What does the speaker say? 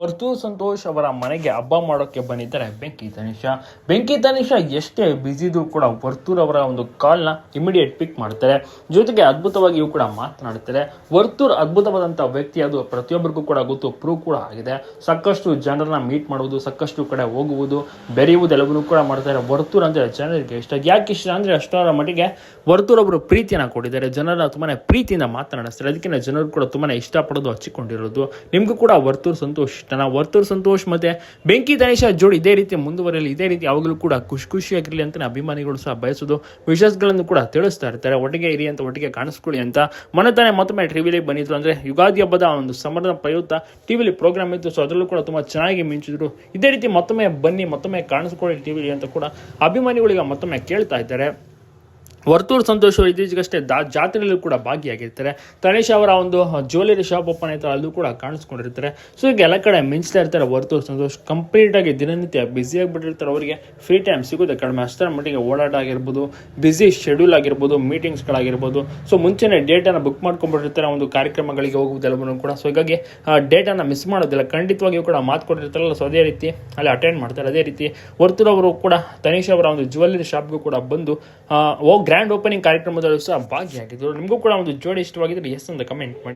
ವರ್ತೂ ಸಂತೋಷ್ ಅವರ ಮನೆಗೆ ಹಬ್ಬ ಮಾಡೋಕ್ಕೆ ಬಂದಿದ್ದಾರೆ. ಬೆಂಕಿ ತನಿಷ. ಬೆಂಕಿ ತನಿಷ ಎಷ್ಟೇ ಬ್ಯುಸಿ ಇದ್ರೂ ಕೂಡ ವರ್ತೂರ್ ಅವರ ಒಂದು ಕಾಲ್ನ ಇಮಿಡಿಯೇಟ್ ಪಿಕ್ ಮಾಡ್ತಾರೆ. ಜೊತೆಗೆ ಅದ್ಭುತವಾಗಿ ಇವು ಕೂಡ ಮಾತನಾಡ್ತಾರೆ. ವರ್ತೂರ್ ಅದ್ಭುತವಾದಂಥ ವ್ಯಕ್ತಿ ಅದು. ಪ್ರತಿಯೊಬ್ಬರಿಗೂ ಕೂಡ ಗೊತ್ತು ಪ್ರೂವ್ ಕೂಡ ಆಗಿದೆ. ಸಾಕಷ್ಟು ಜನರನ್ನ ಮೀಟ್ ಮಾಡುವುದು, ಸಾಕಷ್ಟು ಕಡೆ ಹೋಗುವುದು, ಬೆರೆಯುವುದು ಎಲ್ಲವನ್ನೂ ಕೂಡ ಮಾಡ್ತಾರೆ. ವರ್ತೂರ್ ಅಂದರೆ ಜನರಿಗೆ ಇಷ್ಟ. ಯಾಕೆ ಇಷ್ಟ ಅಂದರೆ ಅಷ್ಟರ ಮಟ್ಟಿಗೆ ವರ್ತೂರ್ ಅವರು ಪ್ರೀತಿಯನ್ನು ಕೊಟ್ಟಿದ್ದಾರೆ. ಜನರ ತುಂಬಾ ಪ್ರೀತಿಯಿಂದ ಮಾತನಾಡಿಸ್ತಾರೆ. ಅದಕ್ಕಿಂತ ಜನರು ಕೂಡ ತುಂಬಾ ಇಷ್ಟಪಡೋದು, ಹಚ್ಚಿಕೊಂಡಿರೋದು. ನಿಮಗೂ ಕೂಡ ವರ್ತೂರ್ ಸಂತೋಷ್ ಇಷ್ಟನ ವರ್ತೂರ್ ಸಂತೋಷ್ ಮತ್ತೆ ಬೆಂಕಿ ದನೇಶ ಜೋಡಿ ಇದೇ ರೀತಿ ಮುಂದುವರೆಯಲಿ ಇದೇ ರೀತಿ ಯಾವಾಗಲೂ ಕೂಡ ಖುಷಿ ಖುಷಿಯಾಗಿರಲಿ ಅಂತ ಅಭಿಮಾನಿಗಳು ಸಹ ಬಯಸೋದು. ವಿಶೇಷಗಳನ್ನು ಕೂಡ ತಿಳಿಸ್ತಾ ಇರ್ತಾರೆ. ಒಟ್ಟಿಗೆ ಇರಿ ಅಂತ, ಒಟ್ಟಿಗೆ ಕಾಣಿಸ್ಕೊಳ್ಳಿ ಅಂತ ಮನತಾನೆ ತಾನೇ ಮತ್ತೊಮ್ಮೆ ಟಿವಿಲಿ ಬಂದಿದ್ರು ಅಂದ್ರೆ ಯುಗಾದಿ ಹಬ್ಬದ ಒಂದು ಸಮರದ ಪ್ರಯುಕ್ತ ಟಿವಿಲಿ ಪ್ರೋಗ್ರಾಮ್ ಇತ್ತು. ಸೊ ಅದರಲ್ಲೂ ಕೂಡ ತುಂಬಾ ಚೆನ್ನಾಗಿ ಮಿಂಚಿದ್ರು. ಇದೇ ರೀತಿ ಮತ್ತೊಮ್ಮೆ ಬನ್ನಿ, ಮತ್ತೊಮ್ಮೆ ಕಾಣಿಸ್ಕೊಳ್ಳಿ ಟಿವಿಲಿ ಅಂತ ಕೂಡ ಅಭಿಮಾನಿಗಳಿಗೆ ಮತ್ತೊಮ್ಮೆ ಕೇಳ್ತಾ ಇದ್ದಾರೆ. ವರ್ತೂರ್ ಸಂತೋಷ್ ಅವರು ಇತ್ತೀಚೆಗಷ್ಟೇ ದಾ, ಜಾತ್ರೆಯಲ್ಲೂ ಕೂಡ ಭಾಗಿಯಾಗಿರ್ತಾರೆ. ತನೇಶ್ ಅವರ ಒಂದು ಜ್ಯುವೆಲರಿ ಶಾಪ್ ಓಪನ್ ಆಯ್ತಾರೆ ಅಲ್ಲೂ ಕೂಡ ಕಾಣಿಸ್ಕೊಂಡಿರ್ತಾರೆ. ಸೊ ಈಗ ಎಲ್ಲ ಕಡೆ ಮಿಂಚ್ತಾ ಇರ್ತಾರೆ ವರ್ತೂರ್ ಸಂತೋಷ್. ಕಂಪ್ಲೀಟಾಗಿ ದಿನನಿತ್ಯ ಬ್ಯುಸಿ ಆಗಿಬಿಟ್ಟಿರ್ತಾರೆ ಅವರಿಗೆ. ಫ್ರೀ ಟೈಮ್ ಸಿಗುತ್ತೆ. ಕಡಿಮೆ ಅಷ್ಟರ ಮಟ್ಟಿಗೆ ಓಡಾಟ ಆಗಿರ್ಬೋದು ಬ್ಯುಸಿ ಶೆಡ್ಯೂಲ್ ಆಗಿರ್ಬೋದು ಮೀಟಿಂಗ್ಸ್ಗಳಾಗಿರ್ಬೋದು ಸೊ ಮುಂಚೆನೇ ಡೇಟನ್ನು ಬುಕ್ ಮಾಡ್ಕೊಂಡ್ಬಿಟ್ಟಿರ್ತಾರೆ ಒಂದು ಕಾರ್ಯಕ್ರಮಗಳಿಗೆ ಹೋಗುವುದೆಲ್ಲವನ್ನೂ ಕೂಡ. ಸೊ ಹೀಗಾಗಿ ಡೇಟನ್ನು ಮಿಸ್ ಮಾಡೋದಿಲ್ಲ. ಖಂಡಿತವಾಗಿಯೂ ಕೂಡ ಮಾತು ಕೊಟ್ಟಿರ್ತಾರಲ್ಲ ಸೊ ಅದೇ ರೀತಿ ಅಲ್ಲಿ ಅಟೆಂಡ್ ಮಾಡ್ತಾರೆ. ಅದೇ ರೀತಿ ವರ್ತೂರು ಅವರು ಕೂಡ ತನೀಶ್ ಅವರ ಒಂದು ಜ್ಯುವೆಲರಿ ಶಾಪ್ಗೂ ಕೂಡ ಬಂದು ಓ ಗ್ರ್ಯಾಂಡ್ ಓಪನಿಂಗ್ ಕಾರ್ಯಕ್ರಮದಲ್ಲೂ ಸಹ ಭಾಗಿಯಾಗಿದ್ದರು. ನಿಮಗೂ ಕೂಡ ಒಂದು ಜೋಡಿ ಇಷ್ಟವಾಗಿದ್ದರೆ ಎಸ್ ಅಂತ ಕಮೆಂಟ್ ಮಾಡಿ.